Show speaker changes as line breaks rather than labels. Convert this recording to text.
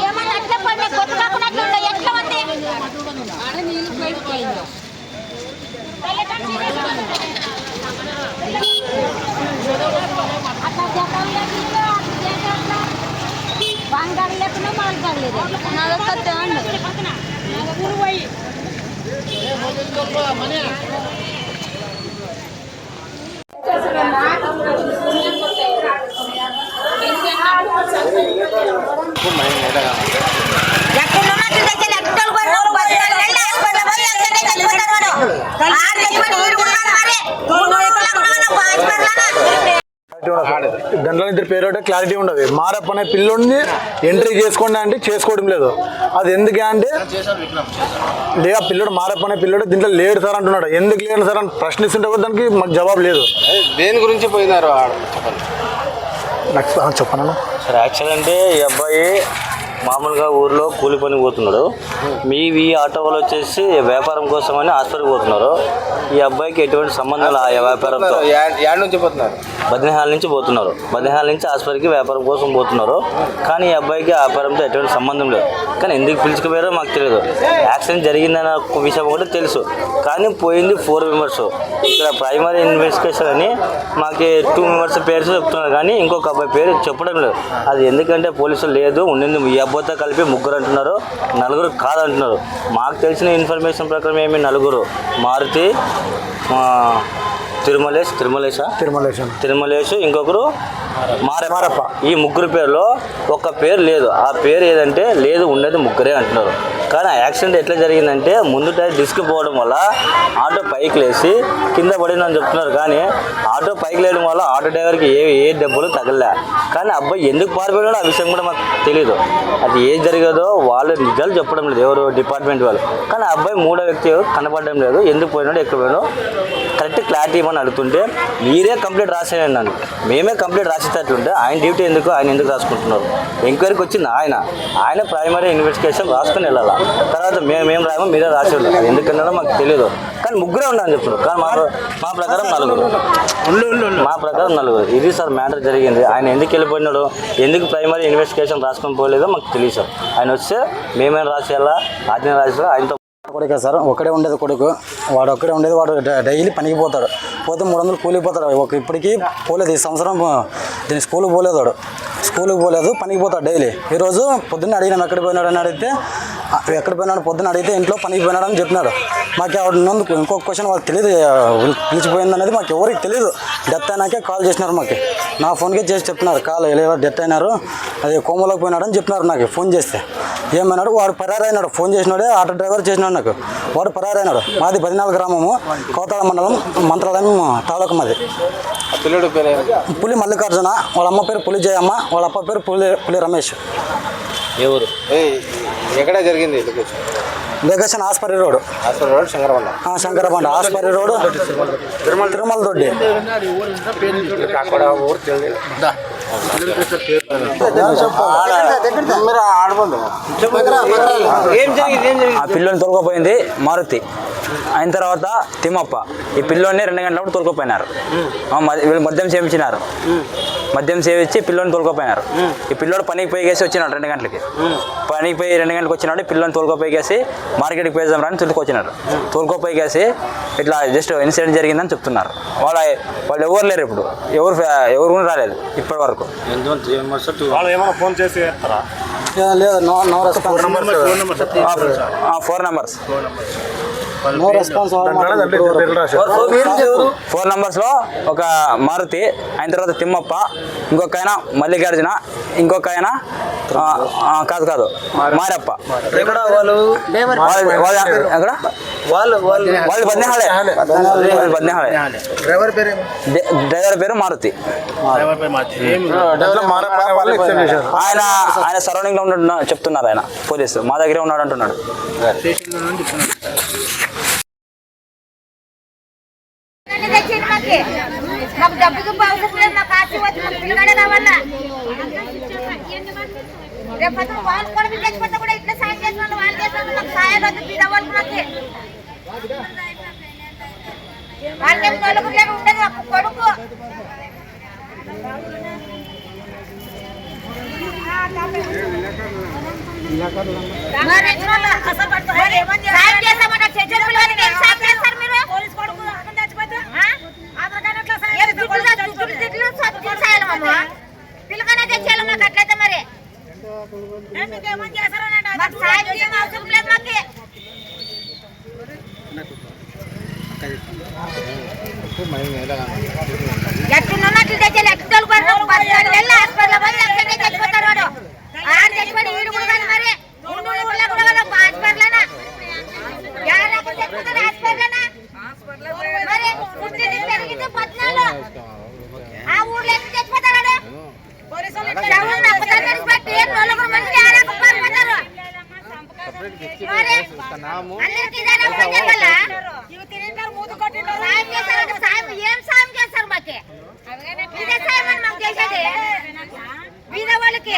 ఏమన్నా అట్లా పడినా కొట్టుకోకున్నట్లు ఉంటాయి ఎట్లా ఉంది అట్లా జపాన్ లేకుండా అట్లా చేసేట్లా బంగారు
గంటల ఇద్దరు పేరు క్లారిటీ ఉండదు. మారప్ప అనే పిల్లోడిని ఎంట్రీ చేసుకోండి అంటే చేసుకోవడం లేదు. అది ఎందుకే అంటే లే ఆ పిల్లడు మారప్ప అనే పిల్లడు దీంట్లో లేడు సార్ అంటున్నాడు. ఎందుకు లేడు సార్ అని ప్రశ్నిస్తుంటే కూడా దానికి మాకు జవాబు లేదు.
దేని గురించి పోయినారు
నాకు చెప్పను?
సార్ యాక్చువల్ అంటే ఈ అబ్బాయి మామూలుగా ఊర్లో కూలి పని పోతున్నాడు. మీ ఈ ఆటో వాళ్ళు వచ్చేసి వ్యాపారం కోసమని హాస్పిటల్కి పోతున్నారు. ఈ అబ్బాయికి ఎటువంటి సంబంధం ఆ వ్యాపారంతో.
యాడ్ నుంచి పోతున్నారు?
బద్నిహాల నుంచి పోతున్నారు. బద్నిహాల నుంచి ఆసుపత్రికి వ్యాపారం కోసం పోతున్నారు. కానీ ఈ అబ్బాయికి వ్యాపారంతో ఎటువంటి సంబంధం లేదు. కానీ ఎందుకు పిలుచుకుపోయారో మాకు తెలియదు యాక్సిడెంట్ జరిగిందన్న ఒక విషయం కూడా తెలుసు. కానీ పోయింది ఫోర్ మెంబర్స్. ఇక్కడ ప్రైమరీ ఇన్వెస్టిగేషన్ అని మాకు టూ మెంబర్స్ పేర్స్ చెప్తున్నారు. కానీ ఇంకొక అబ్బాయి పేరు చెప్పడం లేదు. అది ఎందుకంటే పోలీసులు లేదు. ఉండింది ఈ అబ్బాయితో కలిపి ముగ్గురు అంటున్నారు. నలుగురు కాదంటున్నారు. మాకు తెలిసిన ఇన్ఫర్మేషన్ ప్రకారం ఏమి నలుగురు. మారుతి తిరుమలేష్ తిరుమలేశా?
తిరుమలేశం.
తిరుమలేష్ ఇంకొకరు మారప్ప. ఈ ముగ్గురు పేరులో ఒక్క పేరు లేదు. ఆ పేరు ఏదంటే లేదు ఉండేది ముగ్గురే అంటున్నారు. కానీ ఆ యాక్సిడెంట్ ఎట్లా జరిగిందంటే ముందు టైర్ డిస్క్ పోవడం వల్ల ఆటో పైకి లేచి కింద పడిందని చెప్తున్నారు. కానీ ఆటో పైకి లేయడం వల్ల ఆటో డ్రైవర్కి ఏ ఏ దెబ్బలు తగలలే. కానీ అబ్బాయి ఎందుకు పారిపోయాడో ఆ విషయం కూడా మాకు తెలియదు అది ఏది జరిగేదో వాళ్ళు నిజాలు చెప్పడం లేదు. ఎవరు డిపార్ట్మెంట్ వాళ్ళు. కానీ అబ్బాయి మూడో వ్యక్తి కనపడడం లేదు. ఎందుకు పోయినాడో ఎక్కడ పోయినాడో క్లారిటీ ఇవ్వమని అడుగుతుంటే మీరే కంప్లీట్ రాసేయండి నన్ను మేమే కంప్లీట్ రాసేటట్టుంటే ఆయన డ్యూటీ ఎందుకు ఆయన ఎందుకు రాసుకుంటున్నారు? ఎంక్వైరీకి వచ్చింది ఆయన. ఆయన ప్రైమరీ ఇన్వెస్టిగేషన్ రాసుకొని వెళ్ళాలా. తర్వాత మేము మేము రాయమో మీరే రాసి అది ఎందుకన్నాడో మాకు తెలియదు కానీ ముగ్గురే ఉన్నారని చెప్తున్నారు. కానీ మా మా ప్రకారం నలుగురు. మా ప్రకారం నలుగురు. ఇది సార్ మ్యాటర్ జరిగింది. ఆయన ఎందుకు వెళ్ళిపోయినాడు? ఎందుకు ప్రైమరీ ఇన్వెస్టిగేషన్ రాసుకొని పోలేదో మాకు తెలియదు సార్. ఆయన వస్తే మేమేం రాసేయాలా? ఆజ్ఞ రాసి ఆయనతో
కొడుకే సార్ ఒకడే ఉండేది కొడుకు. వాడు ఒక్కడే ఉండేది వాడు డైలీ పనికి పోతాడు. పోతే మూడు వందలు కూలికి పోతాడు. ఒక ఇప్పటికీ పోలేదు ఈ సంవత్సరం దీని స్కూల్కి పోలేదు వాడు. స్కూల్కి పోలేదు పనికి పోతాడు డైలీ. ఈరోజు పొద్దున్న అడిగినాను ఎక్కడ పోయినాడు అని అడిగితే ఎక్కడ పోయినాడు పొద్దున్న అడిగితే ఇంట్లో పనికి పోయినాడు అని చెప్పినాడు మాకు ఆవిడ నందుకు ఇంకొక క్వశ్చన్ వాళ్ళకి తెలియదు పిలిచిపోయింది అనేది మాకు ఎవరికి తెలియదు డెత్ అయినాకే కాల్ చేసినారు మాకు. నా ఫోన్కే చేసి చెప్తున్నారు కాల్ ఇలా డెత్ అయినారు. అది కోమలోకి పోయినాడు అని చెప్పినారు నాకు ఫోన్ చేస్తే. ఏమన్నాడు వాడు పరారైనాడు. ఫోన్ చేసినాడే ఆటో డ్రైవర్ చేసినాడు నాకు. వాడు పరారైనాడు. మాది పదినాలుగు గ్రామము కోతాడ మండలం మంత్రాలయం తాలూకు మాది? పులి మల్లికార్జున వాళ్ళ అమ్మ పేరు పులి జయమ్మ వాళ్ళ అప్ప పేరు పులి పులి రమేష్.
ఎవరు
ఎక్కడ జరిగింది
location? Location Aspari
road. Road Shankarabanda.
ఆ, శంకరబండ. ఆస్పరి రోడ్ తిరుమల. దొడ్డి
ఆ పిల్లోని తోలుకోపోయింది మారుతి. అయిన తర్వాత తిమ్మప్ప ఈ పిల్లోని రెండు గంటలప్పుడు తోలుకోపోయినారు. వీళ్ళు మద్యం సేవించినారు. మద్యం సేవించి పిల్లోని తోలుకోపోయినారు. ఈ పిల్లోడు పనికి పోయేసి వచ్చినాడు రెండు గంటలకి. పనికి పోయి రెండు గంటలకు వచ్చినాడు పిల్లోని తోలుకోపోయేసి మార్కెట్కి పోయేదాం రాని తోలుకొచ్చినారు తోలుకోపోయేసి ఇట్లా జస్ట్ ఇన్సిడెంట్ జరిగిందని చెప్తున్నారు. వాళ్ళ వాళ్ళు ఎవరు లేరు ఇప్పుడు. ఎవరు ఎవరు కూడా రాలేదు ఇప్పటి వరకు
లేదు no no
response four
numbers. No
response four నంబర్స్లో ఒక మారుతి ఆయన తర్వాత తిమ్మప్ప ఇంకొక ఆయన మల్లికార్జున ఇంకొక ఆయన కాదు కాదు మారప్ప. వాళ్ళు? వాళ్ళు ఎక్కడ వాళ్ళు వాళ్ళు బద్నేహాలే వాళ్ళు బద్నేహాలే
డ్రైవర్ పేరు?
డ్రైవర్ మారుతి. ఆయన ఆయన సరౌండింగ్లో ఉన్న చెప్తున్నారు ఆయన పోలీసు. మా దగ్గరే ఉన్నాడు అంటున్నాడు.
డబ్బుకి వచ్చి పిల్లగాడే కావాలా రేపు వాళ్ళు కొడుకు చచ్చిపోతే కూడా ఇట్లా సాయం చేసిన వాళ్ళు వాళ్ళు చేసిన సాయం వద్దు మాకు. వాళ్ళకేం నలుగురు లేక ఉండదు కొడుకు మరి. సాయం చేస్తామట చర్చల పిల్లలకి ఏం సాయం చేస్తారు మీరు తెచ్చేయాలి మాకు అట్లయితే మరి మాకు సాయం చేయడం అవసరం లేదు మాకు ఎట్టున్నట్లు తెచ్చాలి ఎట్టు తోలుకోరు పదిహేను వెళ్ళి హాస్పిటల్ పోయి ఎక్కడికి చచ్చిపోతారు వాడు ఆడ చచ్చిపోయి ఈడు కూడా కాదు మరి ఉండు ఊళ్ళో కూడా కదా హాస్పిటల్ మరి అందరికీ ఇదేనా ఫోన్ చేయాలా? సాయం చేస్తారంటే సాయం ఏం సాయం చేస్తారు మాకి ఇదే సాయం అని మాకు చేసేది బీద వాళ్ళకి